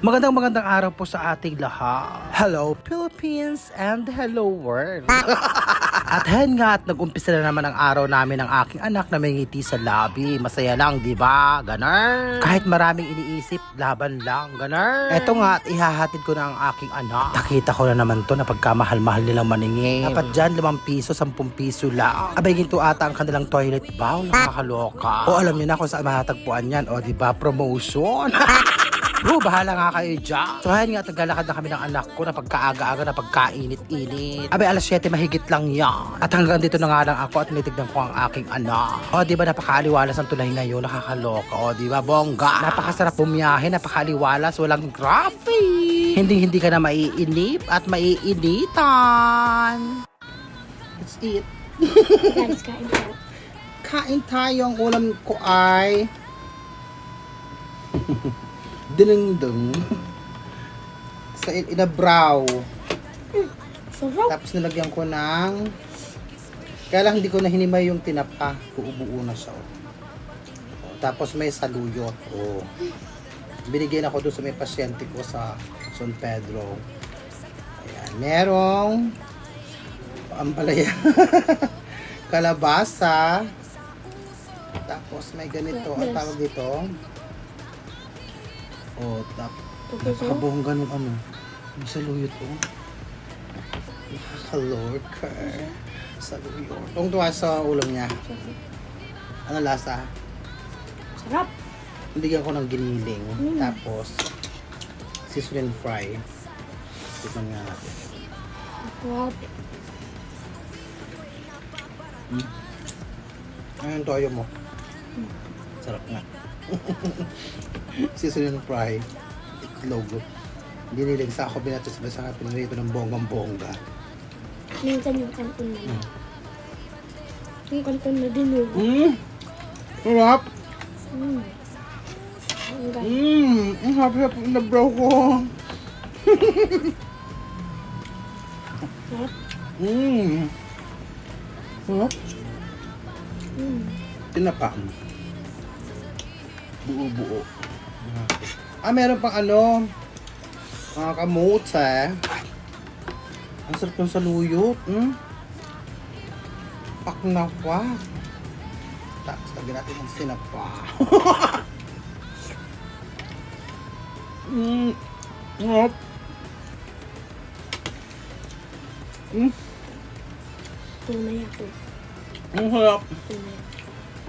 Magandang magandang araw po sa ating lahat. Hello Philippines and hello world. at hen nga at nag-umpisa na naman ang araw namin ng aking anak na may ngiti sa labi. Masaya lang, di ba? Ganon. Kahit maraming iniisip, laban lang. Ganon. Eto nga at ihahatid ko na ang aking anak. Nakita ko na naman to na pagkamahal-mahal nilang maningin. Dapat dyan, 5 piso, 10 piso lang. Abay, ginto ata ang kanilang toilet bowl. Nakakaloka. O alam niyo na kung saan matatagpuan yan. O di ba promotion. Bro, bahala nga kayo dyan. So, ayan nga, naglalakad na kami ng anak ko na pagkaaga-aga na pagkainit-init. Abe, alas 7 mahigit lang yan. At hanggang dito na nga lang ako at tinitignan ko ang aking anak. O, di ba, napakaaliwalas ang tulay ngayon, nakakaloka. O, di ba, bongga. Napakasarap bumiyahe, napakaaliwalas, walang traffic. Hindi, hindi ka na maiinip at maiinitan. Let's eat. Guys, kain po. Kain tayo. Ang ulam ko ay... Dinengdeng. Sa inabraw. Sarap. Tapos nilagyan ko ng... Kaya lang hindi ko na hinimay yung tinapa. Buo-buo na siya. oh. Tapos may saluyot. Oh. Binigyan ako doon sa may pasyente ko sa San Pedro. Ayan. Merong ampalaya. Kalabasa. Tapos may ganito. Ang tawag dito. Oh, Okay, so, Napakabongga ng ano. Yung saluyot ko. Nakakalord ka. Saluyot. Tungtuwa sa ulam niya. Ano lasa? sarap. Binigyan ko ng giniling. Mm. Tapos, season and fry. Tikman nga natin. Sarap. Ano yung toyo mo? Sarap nga. season and fry. Itlog. Giniling sa ako binatos ba sa pinarito ng bonggang-bongga. Minsan yung kanton na lang. Yung kanton na dinugo. Mmm! Sarap! Mm. Guys. Mmm! Ang hapit na bro ko. Sarap. Mmm! Sarap. Mm. Buo-buo. Ah, meron pang ano. Mga kamotsa eh. Ang sarap ng saluyot. Hmm? Pak na pa. Tapos lagyan natin ng sinapa. Mmm. Sarap. Mmm. Tunay ako. Ang sarap. Tunay.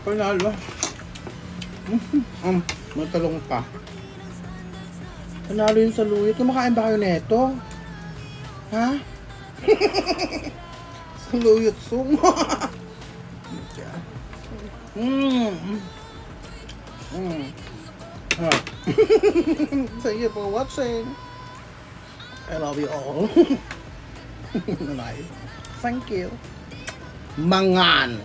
Panalo. Um, may talong pa. Panalo yung saluyot. Kumakain ba kayo nito? Ha? saluyot sum. Mmm. Mmm. Ah. Thank you for watching. I love you all. nice. Thank you. Mangan.